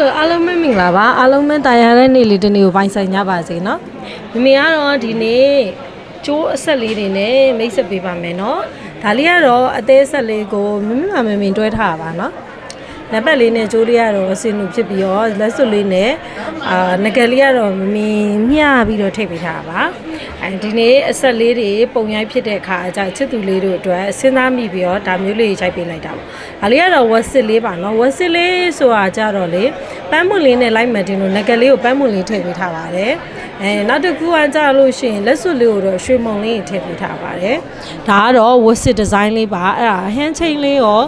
လို့အားလုံးမင်္ဂလာပါအားလုံးမတရားတဲ့နေ့လေးတစ်နေ့ကိုပိုင်ဆိုင်ကြပါစေနော်မမေကတော့ဒီနေ့ကျိုးအဆက်လေးတွေနဲ့မိတ်ဆက်ပေးပါမယ်နော်ဒါလေးကတော့အသေးဆက်လေးကိုမမမမင်တွဲထားပါနော်နံပါတ်လေးနဲ့ကျိုးလေးကတော့အစင်လူဖြစ်ပြီးတော့လက်စွပ်လေးနဲ့အာငကယ်လေးကတော့မမင်မျှပြီးတော့ထိပ်ပေးထားပါအဲဒီနေ့အဆက်လေးတွေပုံရိုက်ဖြစ်တဲ့အခါအကြချစ်သူလေးတို့အတွက်စဉ်းစားမိပြီးတော့ဒါမျိုးလေးရိုက်ပေးလိုက်တာပေါ့ဒါလေးကတော့ဝက်စစ်လေးပါနော်ဝက်စစ်လေးဆိုတာကြတော့လေ ပန်းမွန်လေးနဲ့လိုက်မယ်တင်လို့ငကယ်လေးကိုပန်းမွန်လေးထည့်ပေးထားပါတယ်အဲနောက်တစ်ခုကကြလို့ရှိရင်လက်စွပ်လေးကိုတော့ရွှေမုံလေးထည့်ပေးထားပါတယ်ဒါကတော့ဝက်စစ်ဒီဇိုင်းလေးပါအဲ့ဒါဟန်ချင်းလေးရော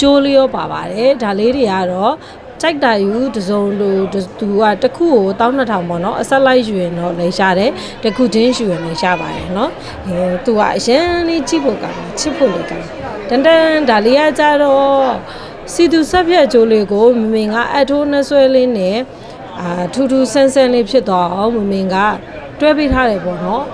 ကျိုးလေးရောပါပါတယ်ဒါလေးတွေကတော့ကြိုက်တာယူတစုံတို့သူကတစ်ခုကို12000ပေါ့နော်အဆက်လိုက်ယူရင်တော့လည်းရှားတယ်တစ်ခုချင်းယူရင်လည်းရှားပါတယ်နော်အဲသူကအရင်လေးကြည့်ဖို့ကောင်းတယ်ချစ်ဖို့လည်းကောင်းတန်တန်ဒါလေးကကြတော့ စီသူဆက်ဖြတ်ကြိုးလေးကိုမမင်ကအထိုးနှဆွဲလေးနဲ့အာထူးထူးဆန်းဆန်းလေးဖြစ်သွားအောင်မမင်ကတွဲပေးထားတယ်ပေါ့နော်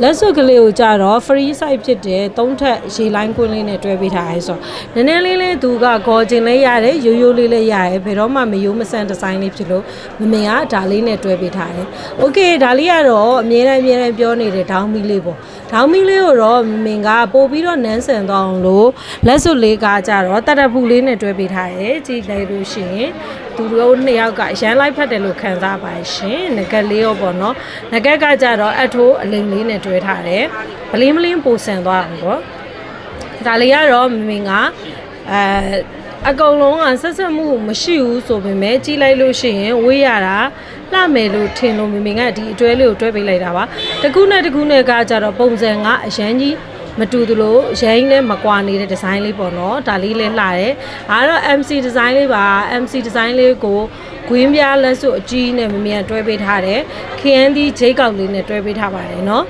လက်စွပ်ကလေးကိုကြတော့ free site ဖြစ်တဲ့သုံးထပ်ရေလိုင်းကွင်းလေးနဲ့တွဲပေးထားရဲဆိုတော့နည်းနည်းလေးလေးသူကကော်ကျင်လေးရတယ်ရိုးရိုးလေးလေးရတယ်ဘယ်တော့မှမယိုးမဆန်ဒီဇိုင်းလေးဖြစ်လို့မမင်ကဒါလေးနဲ့တွဲပေးထားတယ်။ Okay ဒါလေးကတော့အမြဲတမ်းအမြဲတမ်းပြောနေတဲ့ဒေါင်းမီလေးပေါ့။ဒေါင်းမီလေးကိုတော့မမင်ကပို့ပြီးတော့နန်းဆန်သွားအောင်လို့လက်စွပ်လေးကကြတော့တတပူလေးနဲ့တွဲပေးထားတယ်။ကြည့်လိုက်လို့ရှိရင်သူတို့နှစ်ယောက်ကအရန်လိုက်ဖတ်တယ်လို့ခံစားပါရှင်။ငကက်လေးရောပေါ့နော်။ငကက်ကကြတော့အထိုးအလိမ်လေးနဲ့တွဲထားတယ်။ဗလင်းမလင်းပိုဆန်သွားအောင်ပေါ့။ဒါလေးကတော့မမင်ကအဲအကုန်လုံးကဆက်ဆက်မှုမရှိဘူးဆိုပေမဲ့ကြီးလိုက်လို့ရှိရင်ဝေးရတာလှမယ်လို့ထင်လို့မမင်ကဒီအတွဲလေးကိုတွဲပေးလိုက်တာပါတကူနဲ့တကူနဲ့ကကြတော့ပုံစံကအရန်ကြီး မတူသလိုရိုင်းလည်းမကွာနေတဲ့ဒီဇိုင်းလေးပေါ့နော်ဒါလေးလည်းလှတယ်အားတော့ MC ဒီဇိုင်းလေးပါ MC ဒီဇိုင်းလေးကိုဂွင်းပြားလက်စွပ်အကြီးနဲ့မမင်ကတွဲပေးထားတယ် KND ဂျိတ်ကောက်လေးနဲ့တွဲပေးထားပါတယ်နော်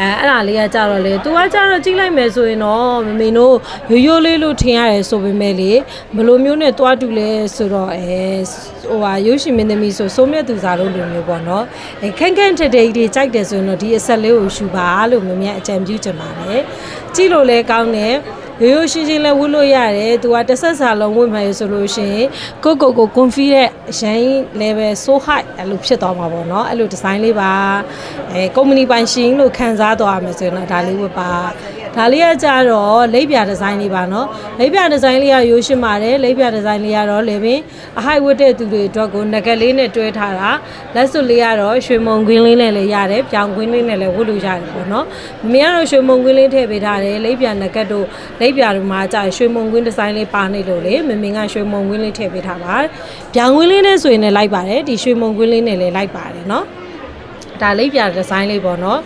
အဲအဲ့ဒါလေးကကြတော့လေသူကကြတော့ကြည့်လိုက်မယ်ဆိုရင်တော့မမေတို့ရိုးရိုးလေးလို့ထင်ရတယ်ဆိုပေမဲ့လေဘလိုမျိုးနဲ့တွားတူလဲဆိုတော့အဲဟိုဟာရုပ်ရှင်မင်းသမီးဆိုစိုးမြတ်သူစားတို့လိုမျိုးပေါ့နော်အဲခန့်ခန့်ထက်တဲ့ကြီးကြိုက်တယ်ဆိုရင်တော့ဒီအဆက်လေးကိုရှူပါလို့မမြတ်အကြံပြုချင်ပါတယ်ကြည့်လို့လဲကောင်းတယ် ရိုးရိုးရှင်းရှင်းလဲဝတ်လို့ရတယ်။ तू ကတစ်ဆက်စာလုံးဝတ်မယ်ဆိုလို့ရှိရင်ကိုကိုကို confident အရင် level so high အဲ့လိုဖြစ်သွားမှာပေါ့နော်။အဲ့လို design လေးပါ။အဲ company ပိုင်ရှင်လို့ခံစားသွားမှာဆိုရင်တော့ဒါလေးဝတ်ပါ။ ဒါလေးကကြတော့လိပ်ပြဒီဇိုင်းလေးပါနော်လိပ်ပြဒီဇိုင်းလေးကရိုးရှင်းပါတယ်လိပ်ပြဒီဇိုင်းလေးကတော့လေပင်အဟိုက်ဝတ်တဲ့သူတွေအတွက်ကိုငကက်လေးနဲ့တွဲထားတာလက်စွပ်လေးကတော့ရွှေမုံကွင်းလေးနဲ့လည်းရတယ်ပြောင်ကွင်းလေးနဲ့လည်းဝတ်လို့ရတယ်ပေါ့နော်မင်းကတော့ရွှေမုံကွင်းလေးထည့်ပေးထားတယ်လိပ်ပြငကက်တို့လိပ်ပြတို့မှာကြာရွှေမုံကွင်းဒီဇိုင်းလေးပါနေလို့လေမမင်းကရွှေမုံကွင်းလေးထည့်ပေးထားပါပြောင်ကွင်းလေးနဲ့ဆိုရင်လည်းလိုက်ပါတယ်ဒီရွှေမုံကွင်းလေးနဲ့လည်းလိုက်ပါတယ်နော်ဒါလိပ်ပြဒီဇိုင်းလေးပေါ့နော်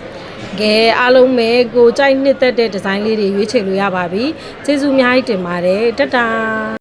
ကဲအားလုံးပဲကိုကြိုက်နှစ်သက်တဲ့ဒီဇိုင်းလေးတွေရွေးချယ်လို့ရပါပြီကျေးဇူးအများကြီးတင်ပါတယ်တတ